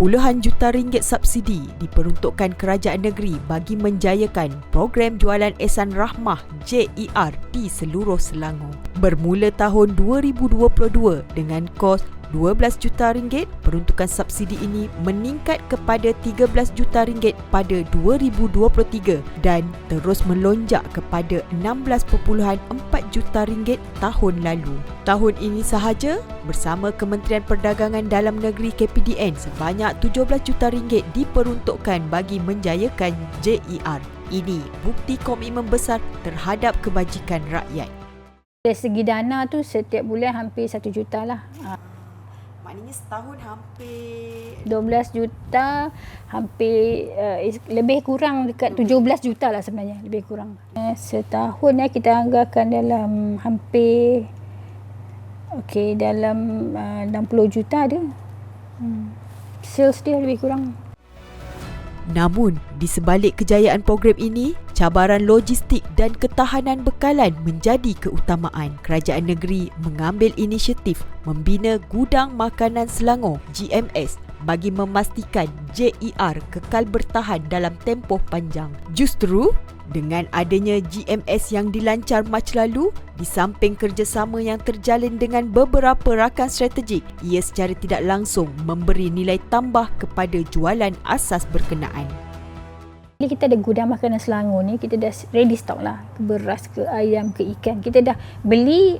Puluhan juta ringgit subsidi diperuntukkan kerajaan negeri bagi menjayakan program jualan Ehsan Rahmah JER di seluruh Selangor. Bermula tahun 2022 dengan kos 12 juta ringgit, peruntukan subsidi ini meningkat kepada 13 juta ringgit pada 2023 dan terus melonjak kepada 16.4 juta ringgit tahun lalu. Tahun ini sahaja, bersama Kementerian Perdagangan Dalam Negeri KPDN, sebanyak 17 juta ringgit diperuntukkan bagi menjayakan JER. Ini bukti komitmen besar terhadap kebajikan rakyat. Dari segi dana tu setiap bulan hampir 1 juta lah. Maknanya setahun hampir 12 juta hampir uh, lebih kurang dekat 17 juta lah sebenarnya lebih kurang. Uh, setahun ya kita anggarkan dalam hampir okey dalam uh, 60 juta dia. Hmm. Sales dia lebih kurang. Namun, di sebalik kejayaan program ini, cabaran logistik dan ketahanan bekalan menjadi keutamaan. Kerajaan negeri mengambil inisiatif membina Gudang Makanan Selangor GMS bagi memastikan JER kekal bertahan dalam tempoh panjang. Justru, dengan adanya GMS yang dilancar Mac lalu, di samping kerjasama yang terjalin dengan beberapa rakan strategik, ia secara tidak langsung memberi nilai tambah kepada jualan asas berkenaan. Bila kita ada gudang makanan Selangor ni, kita dah ready stock lah. Beras, ke ayam, ke ikan. Kita dah beli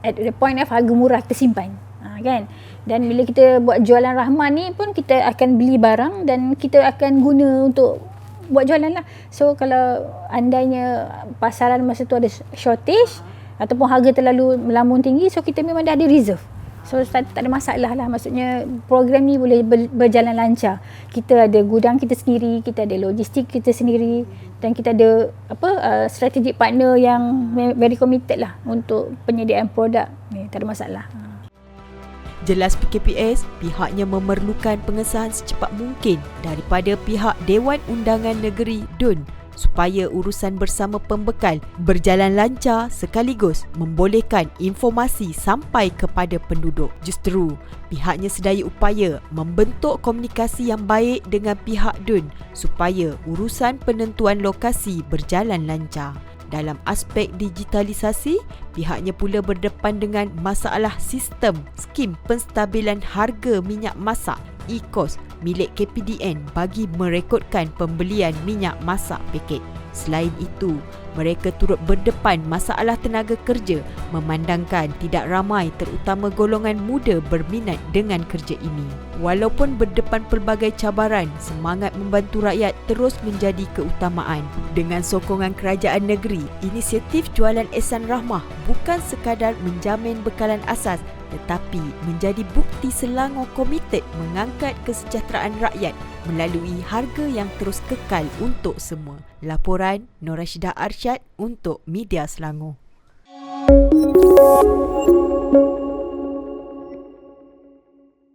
at the point of harga murah tersimpan. Ha, kan? Dan bila kita buat jualan Rahman ni pun kita akan beli barang dan kita akan guna untuk buat jualan lah. So kalau andainya pasaran masa tu ada shortage ataupun harga terlalu melambung tinggi, so kita memang dah ada reserve. So tak, ada masalah lah. Maksudnya program ni boleh ber, berjalan lancar. Kita ada gudang kita sendiri, kita ada logistik kita sendiri dan kita ada apa uh, strategic partner yang very committed lah untuk penyediaan produk. Ni tak ada masalah. Jelas PKPS, pihaknya memerlukan pengesahan secepat mungkin daripada pihak Dewan Undangan Negeri DUN supaya urusan bersama pembekal berjalan lancar sekaligus membolehkan informasi sampai kepada penduduk. Justru, pihaknya sedaya upaya membentuk komunikasi yang baik dengan pihak DUN supaya urusan penentuan lokasi berjalan lancar. Dalam aspek digitalisasi, pihaknya pula berdepan dengan masalah sistem skim penstabilan harga minyak masak e-cost milik KPDN bagi merekodkan pembelian minyak masak paket. Selain itu, mereka turut berdepan masalah tenaga kerja memandangkan tidak ramai terutama golongan muda berminat dengan kerja ini. Walaupun berdepan pelbagai cabaran, semangat membantu rakyat terus menjadi keutamaan. Dengan sokongan kerajaan negeri, inisiatif jualan Ehsan Rahmah bukan sekadar menjamin bekalan asas tetapi menjadi bukti Selangor komited mengangkat kesejahteraan rakyat melalui harga yang terus kekal untuk semua. Laporan Norashida Arsyad untuk Media Selangor.